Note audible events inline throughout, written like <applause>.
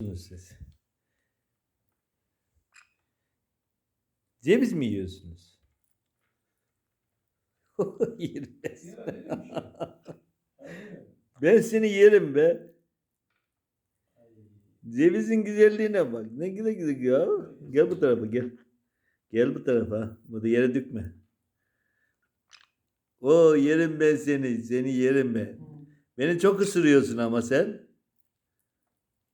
siz? Ceviz mi yiyorsunuz? <laughs> Ben seni. Yerim be. Cevizin güzelliğine bak. Ne güzel güzel ya. Gel bu tarafa gel. Gel bu tarafa. Burada yere dökme. O yerim ben seni. Seni yerim ben. Beni çok ısırıyorsun ama sen.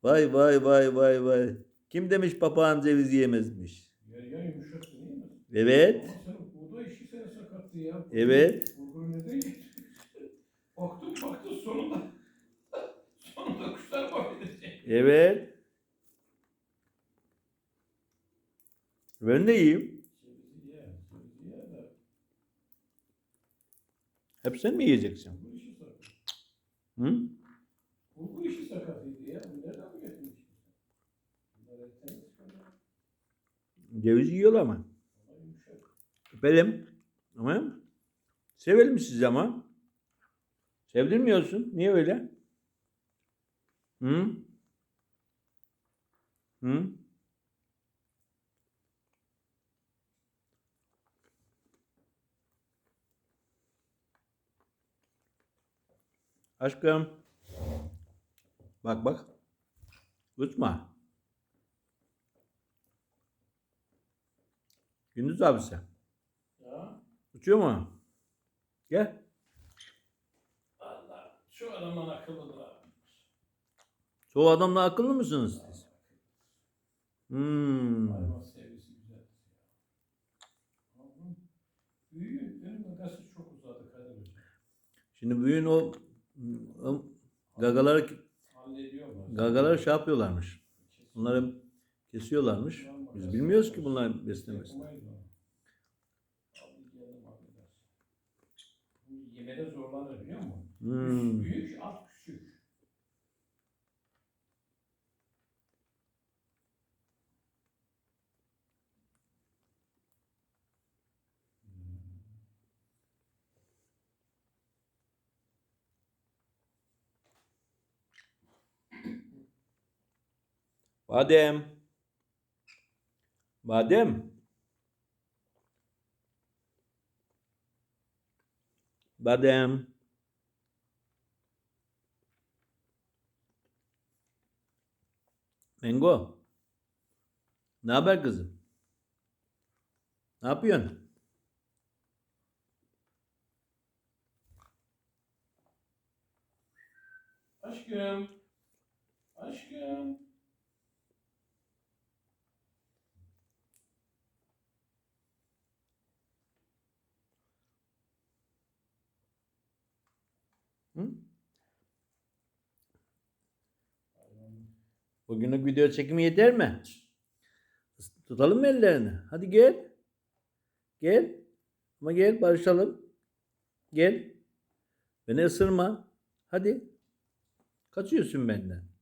Vay vay vay vay vay. Kim demiş papağan ceviz yemezmiş? Ya yumuşaktı değil mi? Evet. Ama sen buğday işi seni sakattı ya. Evet. Bulgur neden yedin? baktım baktım sonunda. sonunda kuşlar mahvedecek. Evet. Ben de yiyeyim. Hep sen mi yiyeceksin? bulgur işi sakat. Hı? Bulgur işi sakatıydı ya. Bu nereden mi getirmişsin? Bunlar etten çıkarıyor. Ceviz yiyorlar ama. Öpelim. Ama sevelim sizi ama. Sevdirmiyorsun. Niye öyle? Hı? Hı? Aşkım. Bak bak. Uçma. Gündüz abisi. Ya Uçuyor mu? Gel. Allah. Şu adamın akıllı da. Çoğu adamla akıllı mısınız siz? Hmm. Şimdi büyüğün o, o gagaları gagaları şey yapıyorlarmış. Bunları kesiyorlarmış. Biz bilmiyoruz ki bunların beslemesini. Yemede zorlanır biliyor musun? Hmm. Büyük, alt küçük. Badem. Badem. Badem. Mengo. Ne haber kızım? Ne yapıyorsun? Aşkım. Aşkım. Hı? Bugünlük video çekimi yeter mi? Tutalım mı ellerini? Hadi gel. Gel. Ama gel barışalım. Gel. Beni ısırma. Hadi. Kaçıyorsun benden.